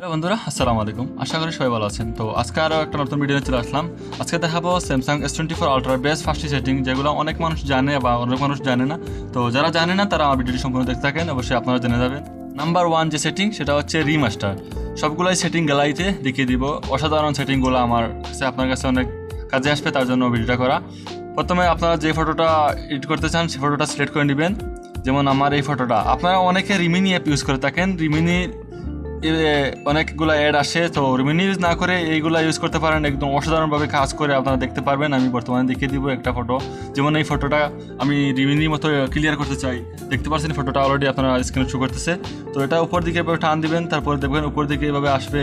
Hello বন্ধুরা, আসসালামু আলাইকুম। আশা করি সবাই ভালো আছেন। তো আজকে আরও একটা নতুন ভিডিও চলে আসলাম। আজকে দেখাবো স্যামসাং এস টোয়েন্টি ফোর আলট্রার বেস্ট ফার্স্টি সেটিং যেগুলো অনেক মানুষ জানে বা অনেক মানুষ জানে না। তো যারা জানে না, তারা আমার ভিডিওটি সম্পূর্ণ দেখতে থাকেন, অবশ্যই আপনারা জেনে যাবেন। নাম্বার ওয়ান যে সেটিং সেটা হচ্ছে রিমাস্টার সবগুলাই সেটিং গ্যালারিতে দেখিয়ে দিব। অসাধারণ সেটিংগুলো আমার কাছে, আপনার কাছে অনেক কাজে আসবে, তার জন্য ভিডিওটা করা। প্রথমে আপনারা যে ফটোটা এডিট করতে চান সেই ফটোটা সিলেক্ট করে নেবেন। যেমন আমার এই ফটোটা আপনারা অনেকে রিমিনি অ্যাপ ইউজ করে থাকেন। রিমিনি অনেকগুলো অ্যাড আসে, তো রিমিনি ইউজ না করে এইগুলো ইউজ করতে পারেন। একদম অসাধারণভাবে কাজ করে আপনারা দেখতে পারবেন। আমি বর্তমানে দেখিয়ে দিব একটা ফটো যেমন এই ফটোটা আমি রিমিনির মতো ক্লিয়ার করতে চাই। দেখতে পাচ্ছেন ফটোটা অলরেডি আপনারা স্ক্রিনে শো করতেছে। তো এটা উপর দিকে এভাবে টান দিবেন, তারপরে দেখবেন উপর দিকে এভাবে আসবে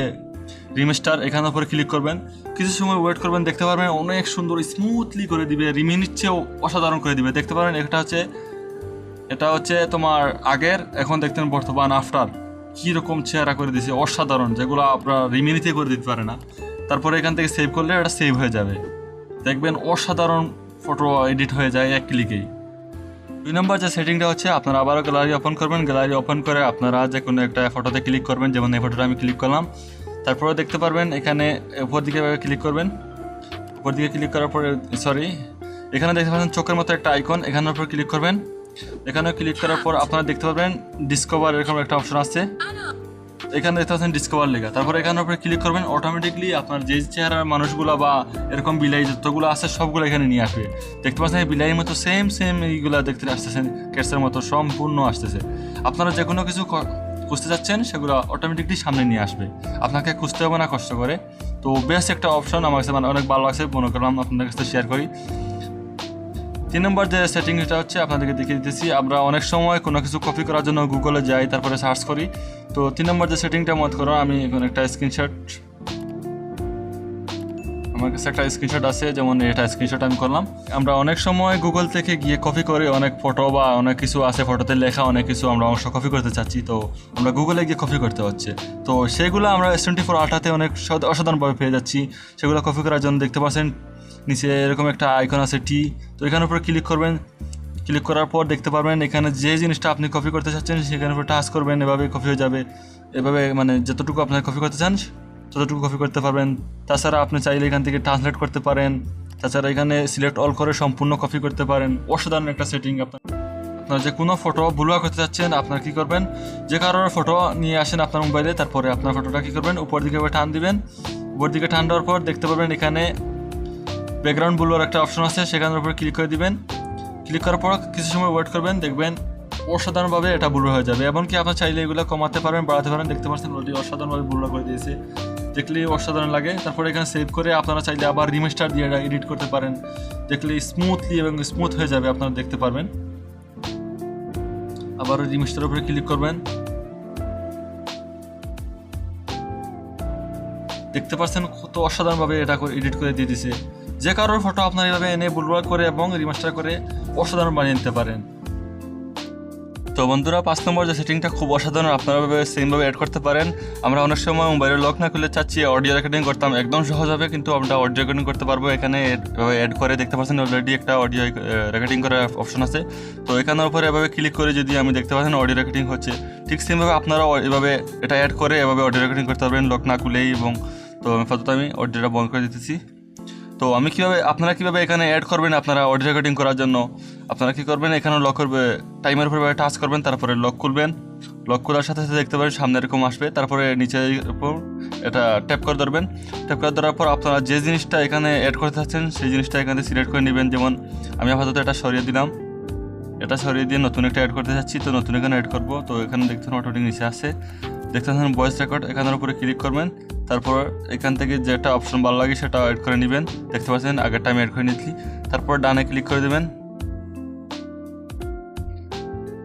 রিমেস্টার। এখানের উপরে ক্লিক করবেন। কিছু সময় ওয়েট করবেন, দেখতে পারবেন অনেক সুন্দর স্মুথলি করে দিবে। রিমিনির চেয়েও অসাধারণ করে দিবে। দেখতে পারেন, এটা হচ্ছে এটা হচ্ছে তোমার আগের, এখন দেখতেন বর্তমান আফটার কীরকম চেহারা করে দিয়েছে অসাধারণ, যেগুলো আপনার রিমিনিতে করে দিতে পারে না। তারপরে এখান থেকে সেভ করলে এটা সেভ হয়ে যাবে। দেখবেন অসাধারণ ফটো এডিট হয়ে যায় এক ক্লিকেই দুই নম্বর যে সেটিংটা হচ্ছে, আপনারা আবারও গ্যালারি ওপেন করবেন। গ্যালারি ওপেন করে আপনারা যে কোনো একটা ফটোতে ক্লিক করবেন, যেমন এই ফটোটা আমি ক্লিক করলাম। তারপরে দেখতে পারবেন এখানে উপর দিকে ক্লিক করবেন। উপর দিকে ক্লিক করার পরে সরি এখানে দেখতে পাচ্ছেন চোখের মতো একটা আইকন এখানের উপর ক্লিক করবেন। এখানে ক্লিক করার পর আপনারা দেখতে পারবেন ডিসকভার এরকম একটা অপশন আছে। এখানে দেখতে পাচ্ছেন ডিসকভার লেখা। তারপর এখানের উপরে ক্লিক করবেন অটোমেটিকলি আপনার যে চেহারার মানুষগুলো বা এরকম বিলাই যতগুলো আছে সবগুলো এখানে নিয়ে আসবে। দেখতে পাচ্ছেন বিলাইয়ের মতো সেম সেম এইগুলো দেখতে আসতেছেন কেটসের মতো সম্পূর্ণ আসতেছে। আপনারা যে কোনো কিছু খুঁজতে চাচ্ছেন সেগুলো অটোমেটিকলি সামনে নিয়ে আসবে। আপনাকে খুঁজতে হবে না, কষ্ট করে। তো বেস্ট একটা অপশন আমার কাছে মানে অনেক ভালো লাগছে, মনে করলাম আপনাদের কাছে শেয়ার করি। তিন নম্বর যে সেটিংটা হচ্ছে, আপনাদেরকে দেখিয়ে দিতেছি। আমরা অনেক সময় কোনো কিছু কপি করার জন্য গুগলে যাই, তারপরে সার্চ করি। তো তিন নম্বর যে সেটিংটা মত করো, আমি এখন একটা স্ক্রিনশট আমার কাছে একটা স্ক্রিনশট আছে, যেমন এটা স্ক্রিনশট আমি করলাম। আমরা অনেক সময় গুগল থেকে গিয়ে কপি করে অনেক ফটো বা অনেক কিছু আছে ফটোতে লেখা, অনেক কিছু আমরা অংশ কপি করতে চাচ্ছি। তো আমরা গুগলে গিয়ে কপি করতে হচ্ছে। তো সেগুলো আমরা এস টোয়েন্টি ফোর আল্ট্রাতে অনেক অসাধারণভাবে পেয়ে যাচ্ছি। সেগুলো কপি করার জন্য দেখতে পাচ্ছেন নিচে এরকম একটা আইকন আছে টি তো এখানের উপর ক্লিক করবেন। ক্লিক করার পর দেখতে পারবেন এখানে যে জিনিসটা আপনি কপি করতে চাচ্ছেন, সেখানে উপর টাচ করবেন, এভাবে কপি হয়ে যাবে। এভাবে মানে যতটুকু আপনার কপি করতে চান, ততটুকু কপি করতে পারবেন। তাছাড়া আপনি চাইলে এখান থেকে ট্রান্সলেট করতে পারেন। তাছাড়া এখানে সিলেক্ট অল করে সম্পূর্ণ কপি করতে পারেন। অসাধারণ একটা সেটিং আপনার। আপনার যে কোনো ফটো ভুলুয়া করতে চাচ্ছেন, আপনার কি করবেন? যে কারোর ফটো নিয়ে আসেন আপনার মোবাইলে তারপরে আপনার ফটোটা কী করবেন? উপর দিকে টান দিবেন। উপর দিকে টান দেওয়ার পর দেখতে পাবেন এখানে ব্যাকগ্রাউন্ড ব্লুর একটা অপশন আছে, সেখানের উপর ক্লিক করে দিবেন। ক্লিক করার পর কিছু সময় ওয়েট করবেন, দেখবেন অসাধারণভাবে এটা ব্লুর হয়ে যাবে। এমনকি আপনার চাইলে এগুলো কমাতে পারেন, বাড়াতে পারেন। দেখতে পাচ্ছেন অলরেডি অসাধারণভাবে ব্লুর করে দিয়েছে। দেখলে অসাধারণ লাগে। তারপরে এখানে সেভ করে আপনারা চাইলে আবার রিমেস্টার দিয়ে এটা এডিট করতে পারেন। দেখলে স্মুথলি এবং স্মুথ হয়ে যাবে, আপনারা দেখতে পারবেন। আবার রিমেস্টারের উপরে ক্লিক করবেন। দেখতে পাচ্ছেন কত অসাধারণভাবে এটা করে এডিট করে দিয়ে দিছে। যে কারোর ফটো আপনার এভাবে এনে বুলবার করে এবং রিমাস্টার করে অসাধারণ বানিয়ে নিতে পারেন। তো বন্ধুরা, পাঁচ নম্বর যে সেটিংটা খুব অসাধারণ, আপনারা ভাবে সেমভাবে অ্যাড করতে পারেন। আমরা অনেক সময় মোবাইলের লক না খুলে চাচ্ছি অডিও রেকর্ডিং করতাম, একদম সহজ হবে, কিন্তু আমরা অডিও রেকর্ডিং করতে পারব। এখানে অ্যাড করে দেখতে পাচ্ছেন অলরেডি একটা অডিও রেকর্ডিং করার অপশন আছে। তো এখানের উপরে এভাবে ক্লিক করে যদি আমি দেখতে পাচ্ছেন অডিও রেকর্ডিং হচ্ছে। ঠিক সেমভাবে আপনারা এভাবে এটা অ্যাড করে এভাবে অডিও রেকর্ডিং করতে পারবেন লক না খুলেই এবং তো আমি আপাতত আমি অডিওটা বন্ধ করে দিতেছি। তো আমি কীভাবে আপনারা কীভাবে এখানে অ্যাড করবেন? আপনারা অডিও রেকর্ডিং করার জন্য। আপনারা কি করবেন? এখানে লক করবে টাইমের উপর টাচ করবেন, তারপরে লক খুলবেন। লক খোলার সাথে সাথে দেখতে পারেন সামনে এরকম আসবে। তারপরে নিচে উপর এটা ট্যাপ করে ধরবেন। ট্যাপ করে ধরার পর আপনারা যে জিনিসটা এখানে অ্যাড করতে চাচ্ছেন, সেই জিনিসটা এখানে সিলেক্ট করে নেবেন। যেমন আমি আপাতত এটা সরিয়ে দিলাম। এটা সরিয়ে দিয়ে নতুন একটা অ্যাড করতে চাচ্ছি তো নতুন এখানে অ্যাড করব। তো এখানে দেখতে অটোমেটিক নিচে আসে দেখতে পাচ্ছেন ভয়েস রেকর্ড এখানের উপরে ক্লিক করবেন। তারপর এখান থেকে যেটা অপশন ভালো লাগে সেটা অ্যাড করে নেবেন। দেখতে পাচ্ছেন, আগের টাইম অ্যাড করে নিচ্ছি তারপর ডানে ক্লিক করে দেবেন।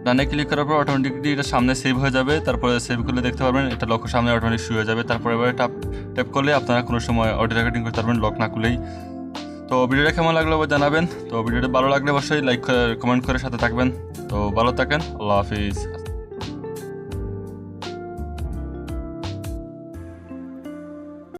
ডানে ক্লিক করার পর অটোমেটিকলি এটা সামনে সেভ হয়ে যাবে। তারপরে সেভ করলে দেখতে পারবেন, এটা লক সামনে অটোমেটিক শুয়ে যাবে। তারপরে এবার ট্যাপ ট্যাপ করলে আপনারা কোনো সময় অডিও রেকর্ডিং করতে পারবেন লক না খুলেই তো ভিডিওটা কেমন লাগল জানাবেন। তো ভিডিওটা ভালো লাগলে অবশ্যই লাইক করে কমেন্ট করে সাথে থাকবেন। তো ভালো থাকেন, আল্লাহ হাফিজ।